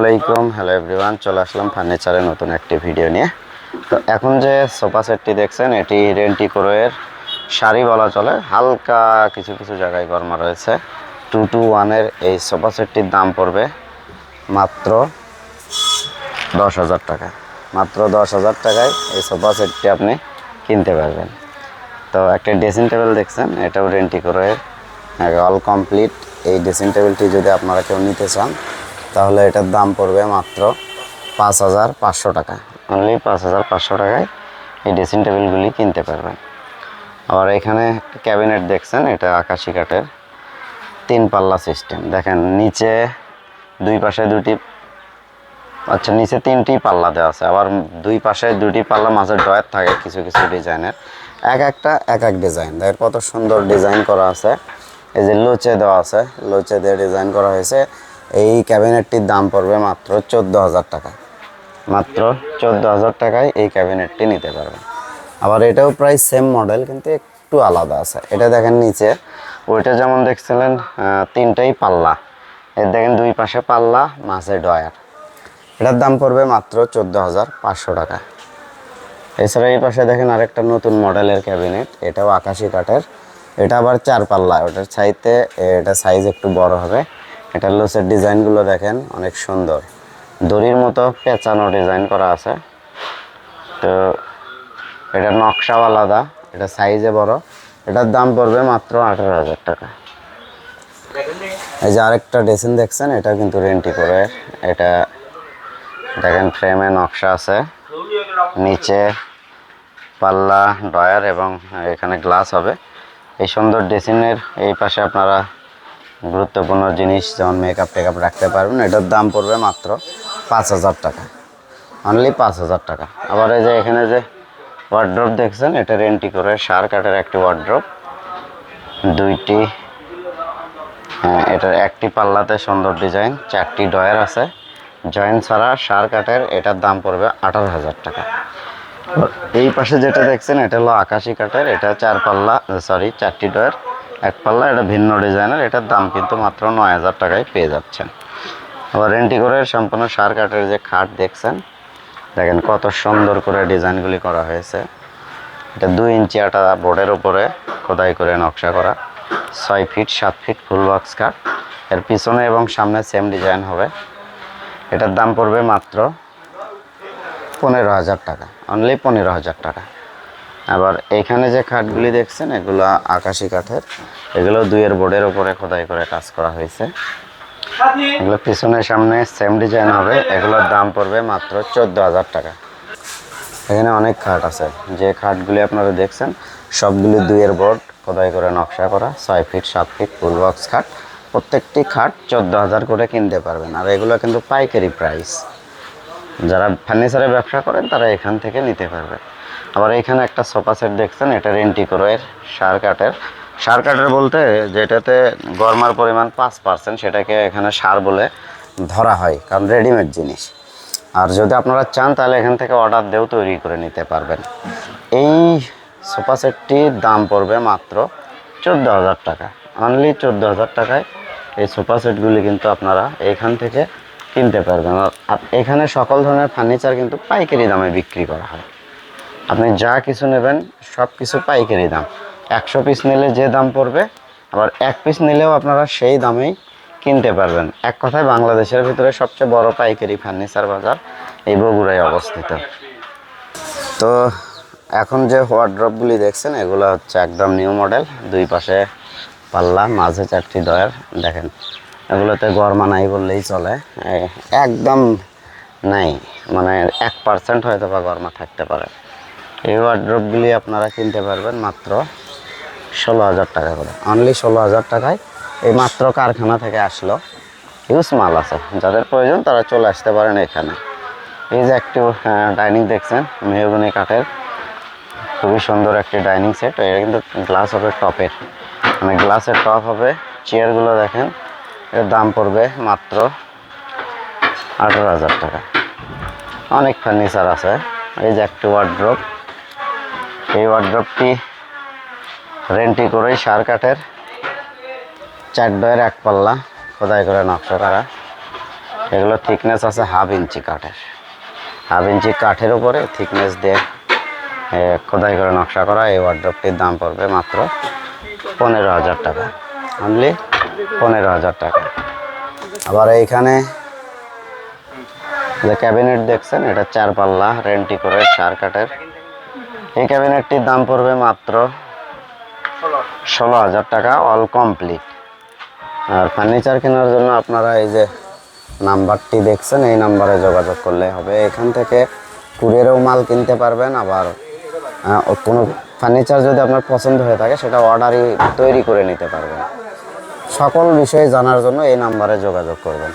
আলাইকুম। Hello everyone চলে আসলাম ফার্নিচারের নতুন একটি ভিডিও নিয়ে। তো এখন যে সোফা সেটটি দেখছেন, এটি রেন্টি এর শাড়ি বলা চলে। হালকা কিছু কিছু জায়গায় গরমা রয়েছে। টু টু ওয়ানের এই সোফা সেটটির দাম পড়বে মাত্র দশ হাজার টাকা। মাত্র দশ হাজার টাকায় এই সোফা সেটটি আপনি কিনতে পারবেন। তো একটা ড্রেসিং টেবিল দেখছেন, এটাও রেন্টি করে অল কমপ্লিট এই ড্রেসিং টেবিলটি যদি আপনারা কেউ নিতে চান তাহলে এটার দাম পড়বে মাত্র পাঁচ হাজার পাঁচশো টাকা। অনলি পাঁচ হাজার পাঁচশো টাকায় এই ড্রেসিং টেবিলগুলি কিনতে পারবেন। আবার এখানে ক্যাবিনেট দেখছেন, এটা আকাশি কাঠের তিন পাল্লা সিস্টেম দেখেন, নিচে দুই পাশে দুটি আচ্ছা নিচে তিনটি পাল্লা দেওয়া আছে। আবার দুই পাশে দুটি পাল্লা, মাঝে ডয়ার থাকে কিছু কিছু ডিজাইনের। এক একটা, এক এক ডিজাইন। দেখেন, কত সুন্দর ডিজাইন করা আছে। এই যে লোচে দেওয়া আছে, লোচে দিয়ে ডিজাইন করা হয়েছে। এই ক্যাবিনেটটির দাম পড়বে মাত্র চোদ্দ হাজার টাকা। মাত্র চোদ্দ হাজার টাকায় এই ক্যাবিনেটটি নিতে পারবেন আবার এটাও প্রায় সেম মডেল কিন্তু একটু আলাদা আছে। এটা দেখেন নিচে, ওইটা যেমন দেখছিলেন তিনটাই পাল্লা। এর দেখেন দুই পাশে পাল্লা, মাঝে ডয়ার। এটার দাম পড়বে মাত্র চোদ্দ হাজার পাঁচশো টাকা। এছাড়া এই পাশে দেখেন আরেকটা নতুন মডেলের ক্যাবিনেট, এটাও আকাশি কাঠের। এটা আবার চার পাল্লা, ওটার চাইতে, এটা সাইজ একটু বড় হবে। এটার লোসের ডিজাইনগুলো দেখেন, অনেক সুন্দর। দড়ির মতো পেঁচানো ডিজাইন করা আছে। তো এটা নকশাও আলাদা এটা সাইজে বড়। এটার দাম পড়বে মাত্র আঠারো হাজার টাকা। এই যে আরেকটা ড্রেসিং দেখছেন এটা কিন্তু রেন্টি করে। এটা দেখেন ফ্রেমে নকশা আছে। নিচে পাল্লা ডয়ার এবং এখানে গ্লাস হবে। এই সুন্দর ড্রেসিংয়ের এই পাশে আপনারা গুরুত্বপূর্ণ জিনিস যেমন মেকআপ টেকআপ রাখতে পারবেন, এটার দাম পড়বে মাত্র পাঁচ হাজার টাকা। অনলি পাঁচ হাজার টাকা। আবার এই যে এখানে যে ওয়ার্ড্রপ দেখছেন, এটা রেন্টি করে, সার কাঠের একটি ওয়ার্ড্রপ দুইটি হ্যাঁ এটার একটি পাল্লাতে সুন্দর ডিজাইন চারটি ডয়ার আছে। জয়েন্ট ছাড়া সার কাঠের এটার দাম পড়বে আঠারো হাজার টাকা। এই পাশে যেটা দেখছেন, এটা হলো আকাশি কাঠের, এটা চার পাল্লা সরি চারটি ডয়ার এক পাল্লা এটা ভিন্ন ডিজাইনের, এটার দাম কিন্তু মাত্র নয় হাজার টাকায় পেয়ে যাচ্ছেন। আবার করে সম্পূর্ণ সার কাঠের যে খাট দেখছেন, দেখেন কত সুন্দর করে ডিজাইনগুলি করা হয়েছে। এটা দুই ইঞ্চি আটা বোর্ডের উপরে খোদাই করে নকশা করা, ছয় ফিট, সাত ফিট ফুল বক্স কাঠ। এর পিছনে এবং সামনে সেম ডিজাইন হবে। এটার দাম পড়বে মাত্র পনেরো হাজার টাকা অনলি পনেরো হাজার টাকা। আবার এখানে যে খাটগুলি দেখছেন, এগুলো আকাশি কাঠের। এগুলো দুইয়ের বোর্ডের উপরে খোদাই করে কাজ করা হয়েছে। এগুলো পিছনে সামনে সেম ডিজাইন হবে। এগুলোর দাম পড়বে মাত্র চোদ্দ হাজার টাকা। এখানে অনেক খাট আছে। যে খাটগুলি আপনারা দেখছেন, সবগুলি দুইয়ের বোর্ড, খোদাই করে নকশা করা, ছয় ফিট, সাত ফিট, ফুল বক্স খাট। প্রত্যেকটি খাট চোদ্দ হাজার করে কিনতে পারবেন। আর এগুলো কিন্তু পাইকারি প্রাইস যারা ফার্নিচারের ব্যবসা করেন, তারা এখান থেকে নিতে পারবে। আবার এখানে একটা সোফা সেট দেখছেন, এটা রেন্টি এর সার কাঠের সার কাঠের বলতে যেটাতে গরমার পরিমাণ পাঁচ পার্সেন্ট সেটাকে এখানে সার বলে ধরা হয়, কারণ রেডিমেড জিনিস। আর যদি আপনারা চান, তাহলে এখান থেকে অর্ডার দিয়েও তৈরি করে নিতে পারবেন। এই সোফা সেটটির দাম পড়বে মাত্র চোদ্দ হাজার টাকা। অনলি চোদ্দ হাজার টাকায় এই সোফা সেটগুলি কিন্তু আপনারা এখান থেকে কিনতে পারবেন। আর এখানে সকল ধরনের ফার্নিচার কিন্তু পাইকারি দামে বিক্রি করা হয়। আপনি যা কিছু নেবেন সব কিছু পাইকারি দাম। একশো পিস নিলে যে দাম পড়বে, আবার এক পিস নিলেও আপনারা সেই দামেই কিনতে পারবেন। এক কথায় বাংলাদেশের ভিতরে সবচেয়ে বড় পাইকারি ফার্নিচার বাজার এই বগুড়ায় অবস্থিত। তো এখন যে ওয়ার্ড্রপগুলি দেখছেন, এগুলো হচ্ছে একদম নিউ মডেল দুই পাশে পাল্লা, মাঝে চারটি ডয়ার দেখেন, এগুলোতে গরমা নাই বললেই চলে। একদম নাই। মানে এক পার্সেন্ট হয়তো বা গরমা থাকতে পারে। এই ওয়ার্ড্রপগুলি আপনারা কিনতে পারবেন মাত্র ষোলো হাজার টাকা করে। অনলি ষোলো হাজার টাকায় এই মাত্র কারখানা থেকে আসলো। হিউজ মাল আছে। যাদের প্রয়োজন তারা চলে আসতে পারেন এখানে। এই যে একটি ডাইনিং দেখছেন, মেহগুনি কাঠের। খুবই সুন্দর একটি ডাইনিং সেট এটা কিন্তু গ্লাস হবে টপের মানে গ্লাসের টপ হবে। চেয়ারগুলো দেখেন, এর দাম পড়বে মাত্র আঠারো হাজার টাকা। অনেক ফার্নিচার আছে। এই যে একটি ওয়ার্ড্রপ এই ওয়ার্ড্রপটি রেন্টি করেই সার কাঠের চার ডয়ের এক পাল্লা, খোদাই করে নকশা করা। এগুলো থিকনেস আছে হাফ ইঞ্চি কাঠের। হাফ ইঞ্চি কাঠের উপরে থিকনেস দিয়ে খোদাই করে নকশা করা। এই ওয়ার্ড্রপটির দাম পড়বে মাত্র পনেরো হাজার টাকা। অনলি পনেরো হাজার টাকা। আবার এইখানে যে ক্যাবিনেট দেখছেন, এটা চার পাল্লা রেন্টি করে চার কাঠের এই ক্যাবিনেটটির দাম পড়বে মাত্র ষোলো হাজার টাকা অল কমপ্লিট আর ফার্নিচার কেনার জন্য আপনারা এই যে নাম্বারটি দেখছেন, এই নাম্বারে যোগাযোগ করলে হবে। এখান থেকে কুরিয়ারেও মাল কিনতে পারবেন, আবার কোনো ফার্নিচার যদি আপনার পছন্দ হয়ে থাকে, সেটা অর্ডারই তৈরি করে নিতে পারবেন। সকল বিষয়ে জানার জন্য এই নাম্বারে যোগাযোগ করবেন।